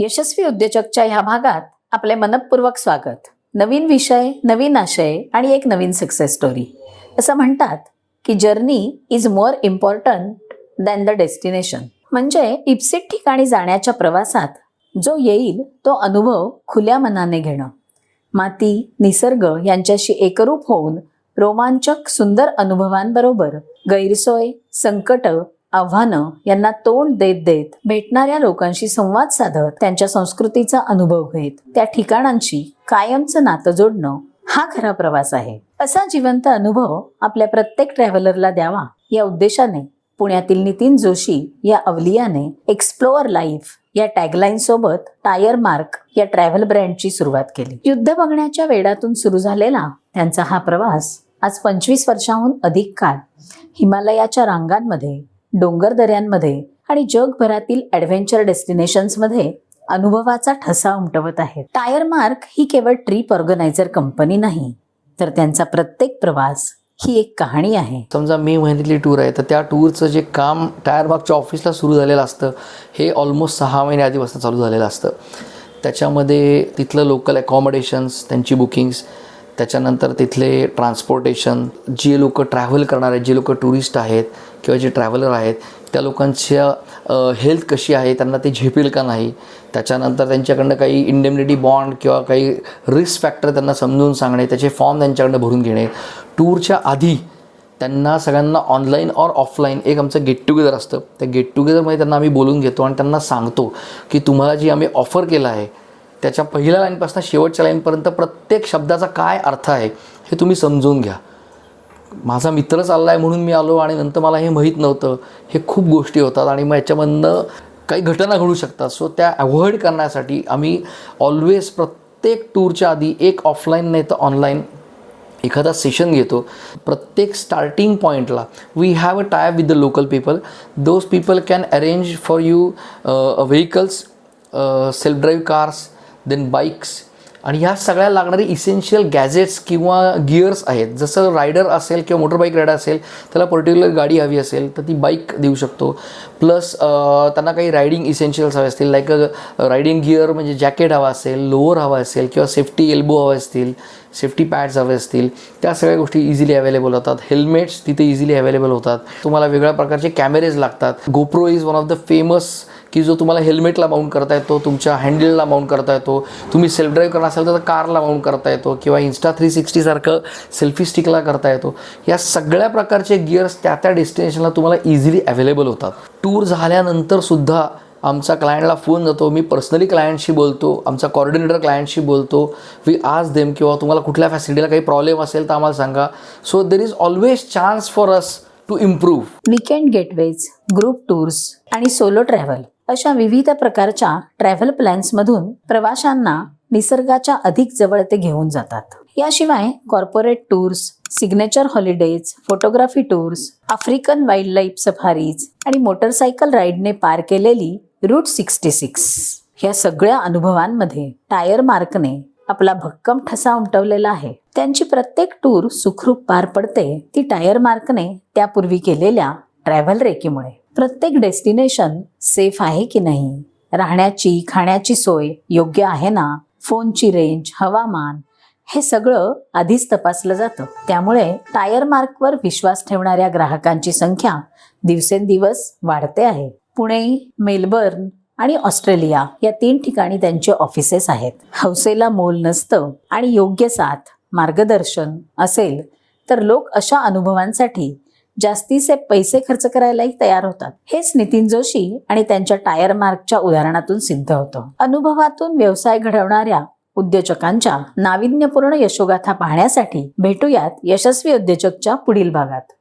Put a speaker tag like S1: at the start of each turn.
S1: यशस्वी उद्योजकच्या ह्या भागात आपले मनपूर्वक स्वागत. नवीन विषय नवीन आशय आणि एक नवीन सक्सेस स्टोरी असं म्हणतात की journey is more important than the destination म्हणजे इप्सित ठिकाणी जाण्याच्या प्रवासात जो येईल तो अनुभव खुल्या मनाने घेणं. माती निसर्ग यांच्याशी एकरूप होऊन रोमांचक सुंदर अनुभवांबरोबर गैरसोय संकट आव्हानं यांना तोंड देत देत भेटणाऱ्या लोकांशी संवाद साधत त्यांच्या संस्कृतीचा अनुभव घेत त्या ठिकाणांशी कायमचं नातं जोडणं हा खरा प्रवास आहे. असा जिवंत अनुभव आपल्या प्रत्येक ट्रॅव्हलरला द्यावा या उद्देशाने पुण्यातील नितीन जोशी या अवलियाने एक्सप्लोअर लाईफ या टॅगलाईन सोबत टायर मार्क या ट्रॅव्हल ब्रँडची सुरुवात केली. युद्ध बघण्याच्या वेडातून सुरू झालेला त्यांचा हा प्रवास आज पंचवीस वर्षाहून अधिक काळ हिमालयाच्या रांगांमध्ये डोंगर दऱ्यांमध्ये आणि जगभरातील ॲडव्हेंचर डेस्टिनेशन्समध्ये अनुभवाचा ठसा उमटवत आहे टायर मार्क ही केवळ ट्रीप ऑर्गनायझर कंपनी नाही तर त्यांचा प्रत्येक प्रवास ही एक कहाणी आहे.
S2: समजा मे महिन्यातली टूर आहे तर त्या टूरचं जे काम टायर मार्कच्या ऑफिसला सुरू झालेलं असतं हे ऑलमोस्ट सहा महिने आधीपासून चालू झालेलं असतं. त्याच्यामध्ये तिथलं लोकल अकॉमोडेशन्स त्यांची बुकिंग्स त्याच्यानंतर तिथले ट्रान्सपोर्टेशन जे लोक ट्रॅव्हल करणार आहेत जे लोक टुरिस्ट आहेत किंवा जे ट्रॅव्हलर आहेत त्या लोकांच्या हेल्थ कशी आहे त्यांना ते झेपेल का नाही? त्याच्यानंतर त्यांच्याकडनं काही इंडेमनिटी बॉन्ड किंवा काही रिस्क फॅक्टर त्यांना समजून सांगणे त्याचे फॉर्म त्यांच्याकडनं भरून घेणे. टूरच्या आधी त्यांना सगळ्यांना ऑनलाईन और ऑफलाईन एक आमचं गेट टुगेदर असतं. त्या गेट टुगेदरमध्ये त्यांना आम्ही बोलून घेतो आणि त्यांना सांगतो की तुम्हाला जी आम्ही ऑफर केलं आहे त्याच्या पहिल्या लाईनपासून शेवटच्या लाईनपर्यंत प्रत्येक शब्दाचा काय अर्थ आहे हे तुम्ही समजून घ्या. माझा मित्र चालला आहे म्हणून मी आलो आणि नंतर मला हे माहीत नव्हतं. हे खूप गोष्टी होतात आणि मग याच्यामधनं काही घटना घडू शकतात. सो त्या अवॉइड करण्यासाठी आम्ही ऑलवेज प्रत्येक टूरच्या आधी एक ऑफलाईन नाही तर ऑनलाईन एखादा सेशन घेतो. प्रत्येक स्टार्टिंग पॉईंटला we have a tie with the local people those people can arrange for you vehicles self drive cars then bikes आणि ह्या सगळ्या लागणारे इसेन्शियल गॅजेट्स किंवा गिअर्स आहेत. जसं रायडर असेल किंवा मोटरबाईक रायडर असेल त्याला पर्टिक्युलर गाडी हवी असेल तर ती बाईक देऊ शकतो. प्लस त्यांना काही रायडिंग इसेन्शियल्स हवे असतील लाईक रायडिंग गिअर म्हणजे जॅकेट हवा असेल लोअर हवा असेल किंवा सेफ्टी एल्बो हवे असतील सेफ्टी पॅड्स हवे असतील. त्या सगळ्या गोष्टी इझिली अवेलेबल होतात. हेल्मेट्स तिथे इझिली अवेलेबल होतात. तुम्हाला वेगळ्या प्रकारचे कॅमेरेज लागतात. GoPro is one of the famous की जो तुम्हाला हेल्मेटला माउंट करता येतो तुमच्या हँडलला माउंट करता येतो तुम्ही सेल्फ ड्राईव्ह करणार असाल तर कारला माउंट करता येतो किंवा इन्स्टा थ्री सिक्स्टीसारखं सेल्फी स्टिकला करता येतो. या सगळ्या प्रकारचे गिअर्स त्या त्या डेस्टिनेशनला तुम्हाला इझिली अवेलेबल होतात. टूर झाल्यानंतर सुद्धा आमचा क्लायंटला फोन जातो. मी पर्सनली क्लायंटशी बोलतो आमचा कॉर्डिनेटर क्लायंटशी बोलतो. वी आज देम किंवा तुम्हाला कुठल्या फॅसिलिटीला काही प्रॉब्लेम असेल तर आम्हाला सांगा. So there is always chance for us to improve
S1: weekend getaways group tours आणि सोलो ट्रॅव्हल अशा विविध प्रकारच्या ट्रॅव्हल प्लॅन्समधून प्रवाशांना निसर्गाच्या अधिक जवळ ते घेऊन जातात. याशिवाय corporate tours signature holidays photography tours African wild life safaris आणि मोटरसायकल राईडने पार केलेली रूट सिक्स्टी सिक्स ह्या सगळ्या अनुभवांमध्ये टायर मार्कने आपला भक्कम ठसा उमटवलेला आहे. त्यांची प्रत्येक टूर सुखरूप पार पडते ती टायर मार्कने त्यापूर्वी केलेल्या ट्रॅव्हल रेकीमुळे. प्रत्येक डेस्टिनेशन सेफ आहे की नाही? राहण्याची खाण्याची सोय योग्य आहे ना? फोनची रेंज हवामान हे सगळं आधीच तपासलं जातं. त्यामुळे टायर मार्कवर विश्वास ठेवणाऱ्या ग्राहकांची संख्या दिवसेंदिवस वाढते आहे. पुणे मेलबर्न आणि ऑस्ट्रेलिया या तीन ठिकाणी त्यांचे ऑफिसेस आहेत. हौसेला मोल नसतं आणि योग्य साथ मार्गदर्शन असेल तर लोक अशा अनुभवांसाठी जास्तीचे पैसे खर्च करायलाही तयार होतात. हेच नितीन जोशी आणि त्यांच्या टायर मार्कच्या उदाहरणातून सिद्ध होतं. अनुभवातून व्यवसाय घडवणाऱ्या उद्योजकांच्या नाविन्यपूर्ण यशोगाथा पाहण्यासाठी भेटूयात यशस्वी उद्योजकच्या पुढील भागात.